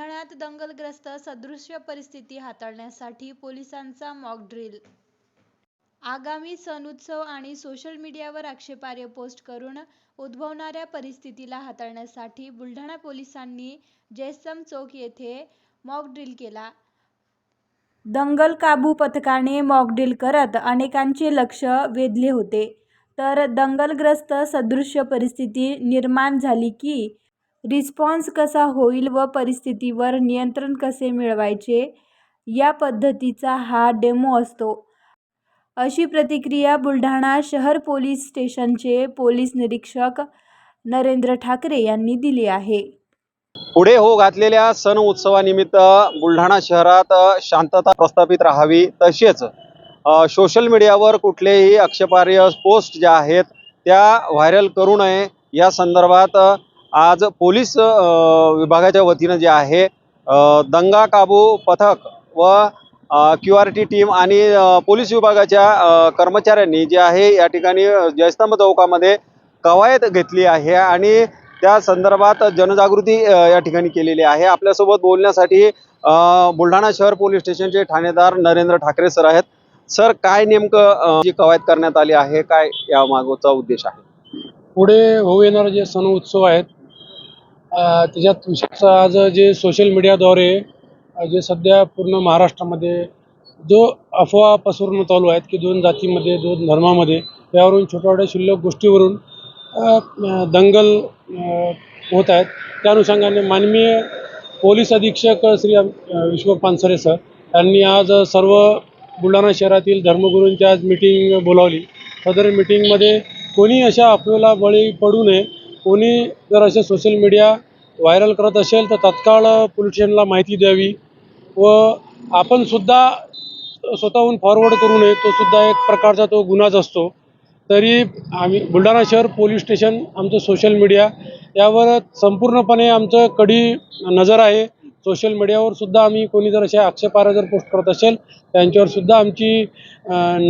दंगलग्रस्त सदृश्य परिस्थिती हाताळण्यासाठी पोलिसांचा मॉक ड्रिल आगामी सण उत्सव आणि सोशल मीडियावर आक्षेपार्ह पोस्ट करून उद्भवणाऱ्या परिस्थितीला हाताळण्यासाठी बुलढाणा पोलिसांनी जयसम चौक येथे मॉक ड्रिल केला. दंगल काबू पथकाने मॉकड्रिल करत अनेकांचे लक्ष वेधले होते. तर दंगलग्रस्त सदृश्य परिस्थिती निर्माण झाली की रिस्पॉन्स कसा होईल व परिस्थितीवर नियंत्रण कसे मिळवायचे या पद्धतीचा हा डेमो असतो. अशी प्रतिक्रिया बुलढाणा शहर पोलीस स्टेशनचे पोलीस निरीक्षक नरेंद्र ठाकरे यांनी दिली आहे. पुढे हो घातलेल्या सण उत्सवानिमित्त बुलढाणा शहरात शांतता प्रस्थापित राहावी तसेच सोशल मीडियावर कुठलेही आक्षेपार्ह पोस्ट ज्या आहेत त्या व्हायरल करू नये या संदर्भात आज पोलीस विभागाच्या वतीनं जे आहे दंगा काबू पथक व क्यू आर टी टीम आणि पोलीस विभागाच्या कर्मचाऱ्यांनी जे आहे या ठिकाणी जयस्तंभ चौकामध्ये कवायत घेतली आहे आणि त्या संदर्भात जनजागृती या ठिकाणी केलेली आहे. आपल्यासोबत बोलण्यासाठी बुलढाणा शहर पोलीस स्टेशनचे ठाणेदार नरेंद्र ठाकरे सर आहेत. सर काय नेमकं जी कवायत करण्यात आली आहे? काय या मागोचा उद्देश आहे? पुढे होऊ येणारे जे सण उत्सव आहेत त्याच्यात विशेषतः आज जे सोशल मीडियाद्वारे जे सध्या पूर्ण महाराष्ट्रामध्ये जो अफवा पसरून चालू आहेत की दोन जातीमध्ये दोन धर्मामध्ये यावरून छोट्या छोट्या शिल्लक गोष्टीवरून दंगल होत आहेत. त्या अनुषंगाने माननीय पोलीस अधीक्षक श्री विश्व पानसरे सर यांनी आज सर्व बुलढाणा शहरातील धर्मगुरूंची आज मिटिंग बोलावली. सदर मिटिंगमध्ये कोणी अशा अफवेला बळी पडू नये कोणी जर असे सोशल मीडिया व्हायरल करत असेल तर तत्काळ पोलीस स्टेशनला माहिती द्यावी व आपणसुद्धा स्वतःहून फॉरवर्ड करू नये. तो सुद्धा एक प्रकारचा तो गुन्हाच असतो. तरी आम्ही बुलढाणा शहर पोलीस स्टेशन आमचं सोशल मीडिया यावर संपूर्णपणे आमचं कडी नजर आहे. सोशल मीडियावर सुद्धा आम्ही कोणी जर अशा आक्षेपार्ह जर पोस्ट करत असेल त्यांच्यावर सुद्धा आमची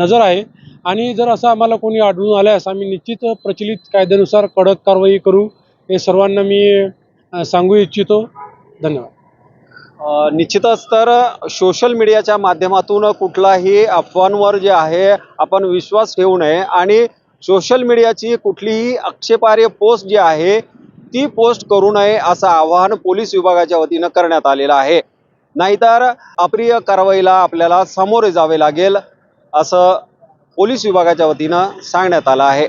नजर आहे. आणि जर असं आम्हाला कोणी आढळून आल्यास आम्ही निश्चित प्रचलित कायद्यानुसार कडक कारवाई करू हे सर्वांना मी सांगू इच्छितो. धन्यवाद. निश्चितच तर सोशल मीडियाच्या माध्यमातून कुठलाही अफवांवर जे आहे आपण विश्वास ठेवू नये आणि सोशल मीडियाची कुठलीही आक्षेपार्ह पोस्ट जी आहे ती पोस्ट करू नये असं आवाहन पोलीस विभागाच्या वतीनं करण्यात आलेलं आहे. नाहीतर अप्रिय कारवाईला आपल्याला सामोरे जावे लागेल असं पोलीस विभागाच्या वतीनं सांगण्यात आलं आहे.